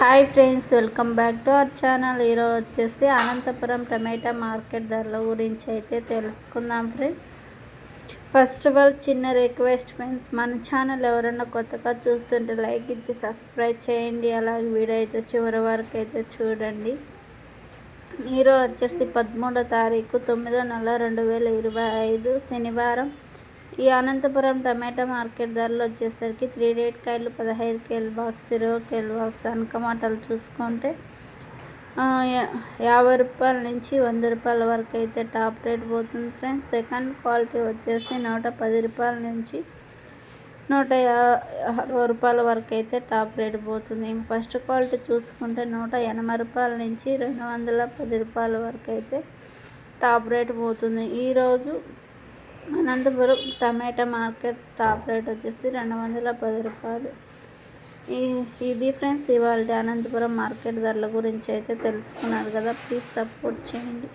Hi friends welcome back to our channel. ఈరోజు వచ్చేసి అనంతపురం టమాటా market ధరల గురించి అయితే తెలుసుకుందాం ఫ్రెండ్స్. ఫస్ట్ ఆఫ్ ఆల్ చిన్న రిక్వెస్ట్ ఫ్రెండ్స్ మన ఛానల్ ఎవరైనా కొత్తగా చూస్తుంటే లైక్ ఇచ్చి సబ్స్క్రైబ్ చేయండి. అలాగే వీడియో అయితే చివరి వరకు అయితే చూడండి. ఈరోజు వచ్చేసి పదమూడో తారీఖు తొమ్మిదో నెల రెండు వేల ఇరవై ఐదు శనివారం. ఈ అనంతపురం టమాటా మార్కెట్ ధరలు వచ్చేసరికి త్రీ డేట్ కాయలు పదహైదు కేల్ బాక్స్ ఇరవై కేల్ బాక్స్ అనకమాటలు చూసుకుంటే యాభై రూపాయల నుంచి వంద రూపాయల వరకు అయితే టాప్ రేట్ పోతుంది ఫ్రెండ్స్. సెకండ్ క్వాలిటీ వచ్చేసి నూట పది రూపాయల నుంచి నూట అరవై రూపాయల వరకు అయితే టాప్ రేట్ పోతుంది. ఫస్ట్ క్వాలిటీ చూసుకుంటే నూట ఎనభై రూపాయల నుంచి రెండు వందల పది రూపాయల వరకు అయితే టాప్ రేట్ పోతుంది. ఈరోజు అనంతపురం టమాటా మార్కెట్ టాప్ రేట్ వచ్చేసి రెండు వందల పది రూపాయలు. ఈ ఇది ఫ్రెండ్స్ ఇవాళ అనంతపురం మార్కెట్ ధరల గురించి అయితే తెలుసుకున్నారు కదా. ప్లీజ్ సపోర్ట్ చేయండి.